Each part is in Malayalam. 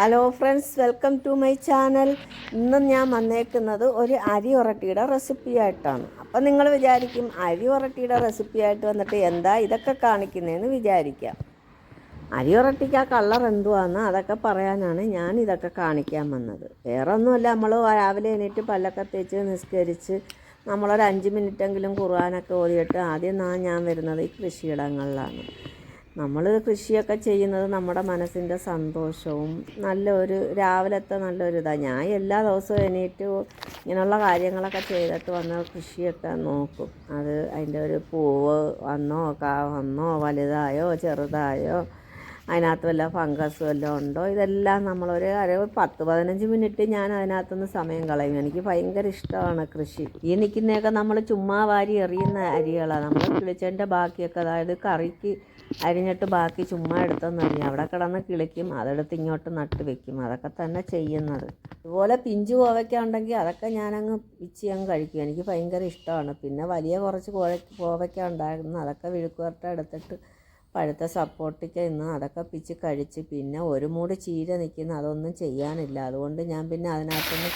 Hello friends welcome to my channel ഇന്ന് ഞാൻ വന്നേക്കുന്നത് ഒരു അരി ഉറട്ടിയുടെ റെസിപ്പിയായിട്ടാണ് അപ്പം നിങ്ങൾ വിചാരിക്കും അരി ഉറട്ടിയുടെ റെസിപ്പിയായിട്ട് വന്നിട്ട് എന്താ ഇതൊക്കെ കാണിക്കുന്നതെന്ന് വിചാരിക്കാം. അരി ഉറട്ടിക്ക് ആ കളർ എന്തുവാന്ന് അതൊക്കെ പറയാനാണ് ഞാൻ ഇതൊക്കെ കാണിക്കാൻ വന്നത്. വേറെ ഒന്നുമല്ല നമ്മൾ രാവിലെ എണീറ്റ് പല്ലൊക്കെ തേച്ച് നിസ്കരിച്ച് നമ്മളൊരു അഞ്ച് മിനിറ്റെങ്കിലും കുറുവാനൊക്കെ ഓതിയിട്ട് ആദ്യം ഞാൻ വരുന്നത് ഈ കൃഷിയിടങ്ങളിലാണ്. നമ്മൾ കൃഷിയൊക്കെ ചെയ്യുന്നത് നമ്മുടെ മനസ്സിന്റെ സന്തോഷവും നല്ലൊരു രാവിലത്തെ നല്ലൊരു ഇതാണ് ഞാൻ എല്ലാ ദിവസവും എണീറ്റ് ഇങ്ങനെയുള്ള കാര്യങ്ങളൊക്കെ ചെയ്തിട്ട് വന്ന് കൃഷിയൊക്കെ നോക്കും. അത് അതിന്റെ ഒരു പൂവ് വന്നോ കാ വന്നോ വലുതായോ ചെറുതായോ അതിനകത്ത് വല്ല ഫംഗസ് വല്ലതും ഉണ്ടോ? ഇതെല്ലാം നമ്മളൊരു അര പത്ത് പതിനഞ്ച് മിനിറ്റ് ഞാൻ അതിനകത്തുനിന്ന് സമയം കളയും. എനിക്ക് ഭയങ്കര ഇഷ്ടമാണ് കൃഷി. ഈ നിൽക്കുന്നതൊക്കെ നമ്മൾ ചുമ്മാ വാരി എറിയുന്ന അരികളാണ് നമ്മൾ കിളിച്ചതിന്റെ ബാക്കിയൊക്കെ അതായത് കറിക്ക് അരിഞ്ഞിട്ട് ബാക്കി ചുമ്മാ എടുത്തൊന്നും അറിയാം അവിടെ കിടന്ന് കിളിക്കും അതെടുത്ത് ഇങ്ങോട്ട് നട്ട് വെക്കും. അതൊക്കെ തന്നെ ചെയ്യുന്നത്. അതുപോലെ പിഞ്ചു കോവയ്ക്ക ഉണ്ടെങ്കിൽ അതൊക്കെ ഞാനങ്ങ് പിച്ചി അങ്ങ് കഴിക്കും. എനിക്ക് ഭയങ്കര ഇഷ്ടമാണ്. പിന്നെ വലിയ കുറച്ച് കോഴ കോവയ്ക്ക ഉണ്ടായിരുന്നു. അതൊക്കെ വിഴുക്കുവരട്ട എടുത്തിട്ട് പഴുത്ത സപ്പോർട്ടിക്ക ഇന്ന് അതൊക്കെ പിച്ച് കഴിച്ച് പിന്നെ ഒരു മൂട് ചീര നിൽക്കുന്ന അതൊന്നും ചെയ്യാനില്ല. അതുകൊണ്ട് ഞാൻ പിന്നെ അതിനകത്തുനിന്ന്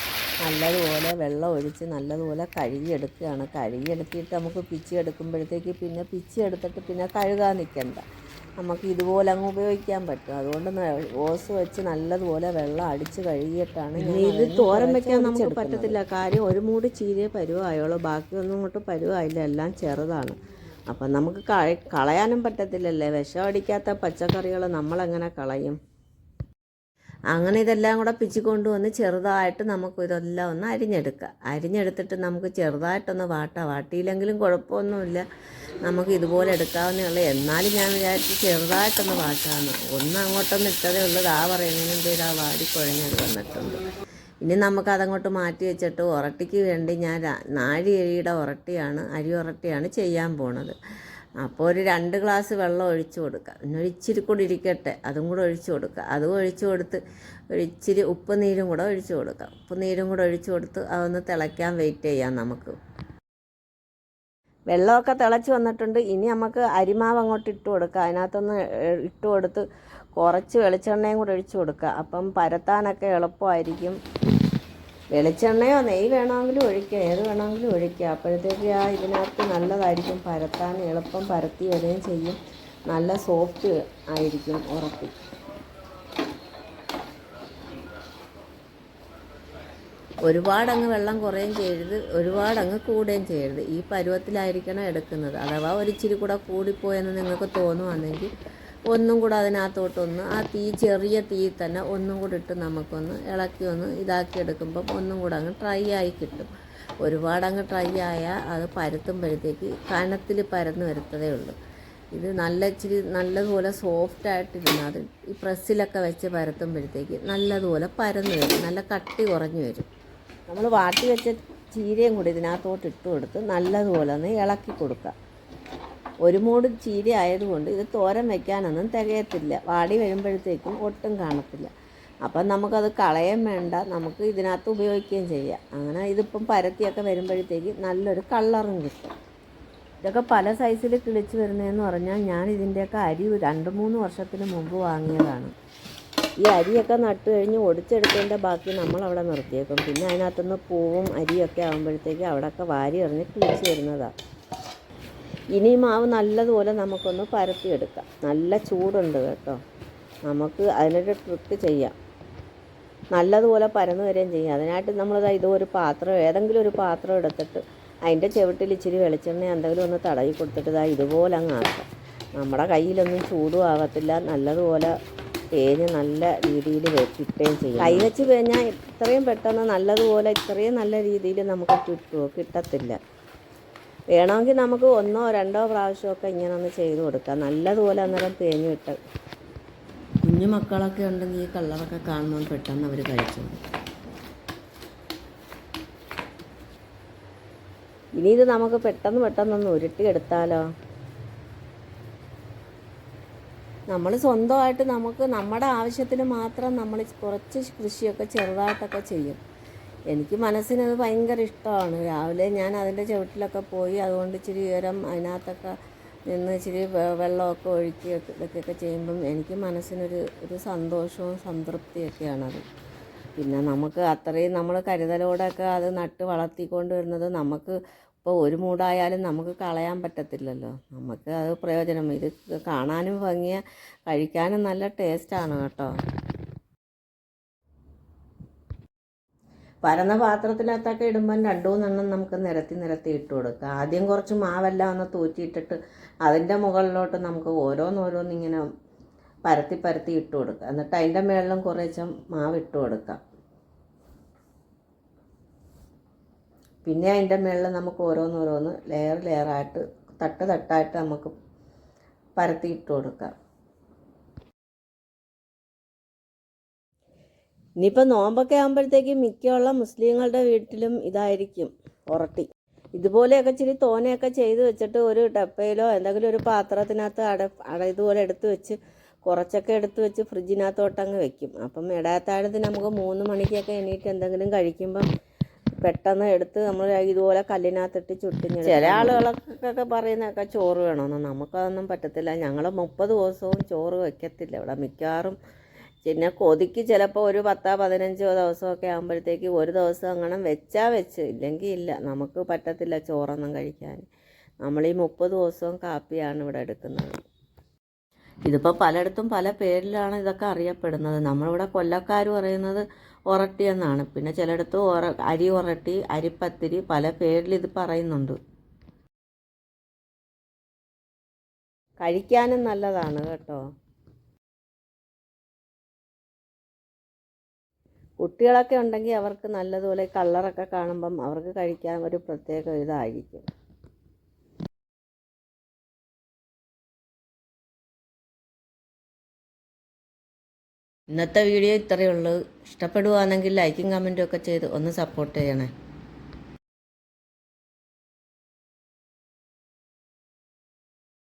നല്ലതുപോലെ വെള്ളം ഒഴിച്ച് നല്ലതുപോലെ കഴുകിയെടുക്കുകയാണ്. കഴുകിയെടുത്തിട്ട് നമുക്ക് പിച്ചി എടുക്കുമ്പോഴത്തേക്ക് പിന്നെ പിച്ചി എടുത്തിട്ട് പിന്നെ കഴുകാൻ നിൽക്കണ്ട. നമുക്ക് ഇതുപോലെ അങ്ങ് ഉപയോഗിക്കാൻ പറ്റും. അതുകൊണ്ട് ഓസ് വെച്ച് നല്ലതുപോലെ വെള്ളം അടിച്ച് കഴുകിയിട്ടാണ് ഇത് തോരൻ വെക്കാൻ നമുക്ക് പറ്റത്തില്ല. കാര്യം ഒരു മൂട് ചീരയെ പരുവായുള്ളൂ. ബാക്കിയൊന്നും ഇങ്ങോട്ട് പരുവായില്ല. എല്ലാം ചെറുതാണ്. അപ്പം നമുക്ക് കള- കളയാനും പറ്റത്തില്ലല്ലേ? വിഷം അടിക്കാത്ത പച്ചക്കറികൾ നമ്മളെങ്ങനെ കളയും? അങ്ങനെ ഇതെല്ലാം കൂടെ പിച്ചു കൊണ്ടുവന്ന് ചെറുതായിട്ട് നമുക്ക് ഇതെല്ലാം ഒന്ന് അരിഞ്ഞെടുക്കുക അരിഞ്ഞെടുത്തിട്ട് നമുക്ക് ചെറുതായിട്ടൊന്ന് വാട്ടാം. വാട്ടിയില്ലെങ്കിലും കുഴപ്പമൊന്നുമില്ല. നമുക്ക് ഇതുപോലെ എടുക്കാവുന്നേ എന്നാലും ഞാൻ വിചാരിച്ചു ചെറുതായിട്ടൊന്ന് വാട്ടാന്ന്. ഒന്ന് അങ്ങോട്ടൊന്നും ഇട്ടതേ ഉള്ളൂ. ആ പറയുന്നതിന് പേര് ആ വാടി കുഴഞ്ഞത് വന്നിട്ടുണ്ട്. ഇനി നമുക്ക് അതങ്ങോട്ട് മാറ്റി വെച്ചിട്ട് ഉറട്ടിക്ക് വേണ്ടി ഞാൻ നാഴി ഉറട്ടിയാണ് അരി ഉറട്ടിയാണ് ചെയ്യാൻ പോണത്. അപ്പോൾ ഒരു രണ്ട് ഗ്ലാസ് വെള്ളം ഒഴിച്ചു കൊടുക്കുക പിന്നെ ഒരിച്ചിരി കൂടി ഇരിക്കട്ടെ അതും കൂടെ ഒഴിച്ചു കൊടുക്കുക അതും ഒഴിച്ചു കൊടുത്ത് ഒരിച്ചിരി ഉപ്പ് നീരും കൂടെ ഒഴിച്ചു കൊടുക്കുക ഉപ്പ് നീരും കൂടെ ഒഴിച്ചു കൊടുത്ത് അതൊന്ന് തിളയ്ക്കാൻ വെയിറ്റ് ചെയ്യാം നമുക്ക്. വെള്ളമൊക്കെ തിളച്ച് വന്നിട്ടുണ്ട്. ഇനി നമുക്ക് അരിമാവ് അങ്ങോട്ട് ഇട്ട് കൊടുക്കുക അതിനകത്തൊന്ന് ഇട്ട് കൊടുത്ത് കുറച്ച് വെളിച്ചെണ്ണയും കൂടെ ഒഴിച്ചു കൊടുക്കുക അപ്പം പരത്താനൊക്കെ എളുപ്പമായിരിക്കും. വെളിച്ചെണ്ണയോ നെയ്യ് വേണമെങ്കിലും ഒഴിക്കുക ഏത് വേണമെങ്കിലും ഒഴിക്കുക അപ്പോഴത്തേക്ക് ആ ഇതിനകത്ത് നല്ലതായിരിക്കും. പരത്താൻ എളുപ്പം പരത്തി വരികയും ചെയ്യും. നല്ല സോഫ്റ്റ് ആയിരിക്കും ഉറപ്പി. ഒരുപാടങ്ങ് വെള്ളം കുറയുകയും ചെയ്യരുത്. ഒരുപാടങ്ങ് കൂടുകയും ചെയ്യരുത്. ഈ പരുവത്തിലായിരിക്കണം എടുക്കുന്നത്. അഥവാ ഒരിച്ചിരി കൂടെ കൂടിപ്പോയെന്ന് നിങ്ങൾക്ക് തോന്നുവാണെങ്കിൽ ഒന്നും കൂടെ അതിനകത്തോട്ടൊന്ന് ആ തീ ചെറിയ തീ തന്നെ ഒന്നും കൂടെ ഇട്ട് നമുക്കൊന്ന് ഇളക്കി ഒന്ന് ഇതാക്കി എടുക്കുമ്പം ഒന്നും കൂടെ അങ്ങ് ഡ്രൈ ആയി കിട്ടും. ഒരുപാട് അങ്ങ് ഡ്രൈ ആയാൽ അത് പരത്തുമ്പോഴത്തേക്ക് കനത്തിൽ പരന്ന് വരത്തതേ ഉള്ളൂ. ഇത് നല്ല ഇച്ചിരി നല്ലതുപോലെ സോഫ്റ്റ് ആയിട്ടിരുന്നാൽ അത് ഈ പ്രസ്സിലൊക്കെ വെച്ച് പരത്തുമ്പോഴത്തേക്ക് നല്ലതുപോലെ പരന്ന് വരും. നല്ല കട്ടി കുറഞ്ഞു വരും. നമ്മൾ വാട്ടി വെച്ച ചീരയും കൂടി ഇതിനകത്തോട്ട് ഇട്ട് കൊടുത്ത് നല്ലതുപോലെ ഒന്ന് ഇളക്കി കൊടുക്കുക. ഒരു മൂട് ചീര ആയതുകൊണ്ട് ഇത് തോരൻ വെക്കാനൊന്നും തികയത്തില്ല. വാടി വരുമ്പോഴത്തേക്കും ഒട്ടും കാണത്തില്ല. അപ്പം നമുക്കത് കളയാൻ വേണ്ട. നമുക്ക് ഇതിനകത്ത് ഉപയോഗിക്കുകയും ചെയ്യാം. അങ്ങനെ ഇതിപ്പം പരത്തിയൊക്കെ വരുമ്പോഴത്തേക്ക് നല്ലൊരു കളറും കിട്ടും. ഇതൊക്കെ പല സൈസിൽ കിളിച്ച് വരുന്നതെന്ന് പറഞ്ഞാൽ ഞാൻ ഇതിന്റെയൊക്കെ അരി രണ്ട് മൂന്ന് വർഷത്തിന് മുമ്പ് വാങ്ങിയതാണ്. ഈ അരിയൊക്കെ നട്ട് കഴിഞ്ഞ് ഒടിച്ചെടുത്തതിന്റെ ബാക്കി നമ്മൾ അവിടെ നിർത്തിയേക്കും. പിന്നെ അതിനകത്തുനിന്ന് പൂവും അരിയൊക്കെ ആകുമ്പോഴത്തേക്ക് അവിടെയൊക്കെ വാരി എറിഞ്ഞ് കിളിച്ച് വരുന്നതാണ് ഇനി മാവ് നല്ലതുപോലെ നമുക്കൊന്ന് പരത്തിയെടുക്കാം. നല്ല ചൂടുണ്ട് കേട്ടോ. നമുക്ക് അതിനൊരു ട്രിക്ക് ചെയ്യാം. നല്ലതുപോലെ പരന്നു വരികയും ചെയ്യാം. അതിനായിട്ട് നമ്മളിതാ ഇതൊരു പാത്രം ഏതെങ്കിലും ഒരു പാത്രം എടുത്തിട്ട് അതിന്റെ ചുവട്ടിൽ ഇച്ചിരി വെളിച്ചെണ്ണ എന്തെങ്കിലും ഒന്ന് തടവി കൊടുത്തിട്ട് ഇതാ ഇതുപോലെ അങ്ങ് ആക്കാം. നമ്മുടെ കയ്യിലൊന്നും ചൂടും ആകത്തില്ല നല്ലതുപോലെ തേഞ്ഞ് നല്ല രീതിയിൽ കിട്ടുകയും ചെയ്യും. കൈ വെച്ച് കഴിഞ്ഞാൽ ഇത്രയും പെട്ടെന്ന് നല്ലതുപോലെ ഇത്രയും നല്ല രീതിയിൽ നമുക്ക് കിട്ടുമോ കിട്ടത്തില്ല. വേണമെങ്കിൽ നമുക്ക് ഒന്നോ രണ്ടോ പ്രാവശ്യമൊക്കെ ഇങ്ങനെ ഒന്ന് ചെയ്ത് കൊടുക്കാം. നല്ലതുപോലെ അന്നേരം തേഞ്ഞു വിട്ട്. കുഞ്ഞു മക്കളൊക്കെ ഉണ്ടെങ്കിൽ ഈ കളറൊക്കെ കാണുമ്പോൾ പെട്ടെന്ന് അവർ കഴിച്ചു ഇനി ഇത് നമുക്ക് പെട്ടെന്ന് പെട്ടെന്നൊന്ന് ഉരുട്ടിയെടുത്താലോ? നമ്മൾ സ്വന്തമായിട്ട് നമുക്ക് നമ്മുടെ ആവശ്യത്തിന് മാത്രം നമ്മൾ കുറച്ച് കൃഷിയൊക്കെ ചെറുതായിട്ടൊക്കെ ചെയ്യും. എനിക്ക് മനസ്സിനത് ഭയങ്കര ഇഷ്ടമാണ്. രാവിലെ ഞാൻ അതിന്റെ ചുവട്ടിലൊക്കെ പോയി അതുകൊണ്ട് ഇച്ചിരി ഉയരം അതിനകത്തൊക്കെ നിന്ന് ഇച്ചിരി വെള്ളമൊക്കെ ഒഴുക്കി ഇതൊക്കെയൊക്കെ ചെയ്യുമ്പം എനിക്ക് മനസ്സിനൊരു ഒരു സന്തോഷവും സംതൃപ്തിയൊക്കെയാണത്. പിന്നെ നമുക്ക് അത്രയും നമ്മൾ കരുതലോടെയൊക്കെ അത് നട്ട് വളർത്തിക്കൊണ്ട് വരുന്നത് നമുക്ക് ഇപ്പോൾ ഒരു മൂടായാലും നമുക്ക് കളയാൻ പറ്റത്തില്ലല്ലോ. നമുക്ക് അത് പ്രയോജനം. ഇത് കാണാനും ഭംഗിയ കഴിക്കാനും നല്ല ടേസ്റ്റാണ് കേട്ടോ. പരന്ന പാത്രത്തിനകത്തൊക്കെ ഇടുമ്പം രണ്ടു മൂന്നെണ്ണം നമുക്ക് നിരത്തി നിരത്തി ഇട്ട് കൊടുക്കുക. ആദ്യം കുറച്ച് മാവെല്ലാം ഒന്ന് തൂറ്റിയിട്ടിട്ട് അതിന്റെ മുകളിലോട്ട് നമുക്ക് ഓരോന്നോരോന്നിങ്ങനെ പരത്തി പരത്തി ഇട്ട് കൊടുക്കുക. എന്നിട്ട് അതിന്റെ മുകളിലും കുറേശ്ശെ മാവ് ഇട്ട് കൊടുക്കാം പിന്നെ അതിന്റെ മുകളിൽ നമുക്ക് ഓരോന്നോരോന്ന് ലെയർ ലെയറായിട്ട് തട്ട് തട്ടായിട്ട് നമുക്ക് പരത്തി ഇട്ട് കൊടുക്കാം ഇനിയിപ്പോൾ നോമ്പൊക്കെ ആകുമ്പോഴത്തേക്കും മിക്കയുള്ള മുസ്ലിങ്ങളുടെ വീട്ടിലും ഇതായിരിക്കും ഉറട്ടി ഇതുപോലെയൊക്കെ ഇച്ചിരി തോനെയൊക്കെ ചെയ്ത് വെച്ചിട്ട് ഒരു ടപ്പയിലോ എന്തെങ്കിലും ഒരു പാത്രത്തിനകത്ത് അട അട ഇതുപോലെ എടുത്ത് വെച്ച് കുറച്ചൊക്കെ എടുത്ത് വെച്ച് ഫ്രിഡ്ജിനകത്തോട്ടങ്ങ് വെക്കും. അപ്പം ഇടയത്താഴത്തിന് നമുക്ക് മൂന്ന് മണിക്കൊക്കെ എണീറ്റ് എന്തെങ്കിലും കഴിക്കുമ്പം പെട്ടെന്ന് എടുത്ത് നമ്മൾ ഇതുപോലെ കല്ലിനകത്തിട്ട് ചുട്ടിഞ്ഞ് ചില ആളുകളൊക്കെ പറയുന്നതൊക്കെ ചോറ് വേണമെന്ന് നമുക്കതൊന്നും പറ്റത്തില്ല. ഞങ്ങൾ മുപ്പത് ദിവസവും ചോറ് വയ്ക്കത്തില്ല ഇവിടെ മിക്കവാറും പിന്നെ കൊതിക്ക് ചിലപ്പോൾ ഒരു പത്തോ പതിനഞ്ചോ ദിവസമൊക്കെ ആകുമ്പോഴത്തേക്ക് ഒരു ദിവസം അങ്ങനെ വെച്ചാൽ വെച്ച്. ഇല്ലെങ്കിൽ ഇല്ല. നമുക്ക് പറ്റത്തില്ല ചോറൊന്നും കഴിക്കാൻ. നമ്മൾ ഈ മുപ്പത് ദിവസവും കാപ്പിയാണ് ഇവിടെ എടുക്കുന്നത്. ഇതിപ്പോൾ പലയിടത്തും പല പേരിലാണ് ഇതൊക്കെ അറിയപ്പെടുന്നത്. നമ്മളിവിടെ കൊല്ലക്കാർ പറയുന്നത് ഉറട്ടി എന്നാണ്. പിന്നെ ചിലയിടത്ത് ഒറ അരി ഒറട്ടി അരിപ്പത്തിരി പല പേരിൽ ഇത് പറയുന്നുണ്ട്. കഴിക്കാനും നല്ലതാണ് കേട്ടോ. കുട്ടികളൊക്കെ ഉണ്ടെങ്കിൽ അവർക്ക് നല്ലതുപോലെ കളറൊക്കെ കാണുമ്പം അവർക്ക് കഴിക്കാൻ ഒരു പ്രത്യേക ഇതായിരിക്കും. ഇന്നത്തെ വീഡിയോ ഇത്രയേ ഉള്ളൂ. ഇഷ്ടപ്പെടുവാണെങ്കിൽ ലൈക്കും കമന്റും ഒക്കെ ചെയ്ത് ഒന്ന് സപ്പോർട്ട് ചെയ്യണേ.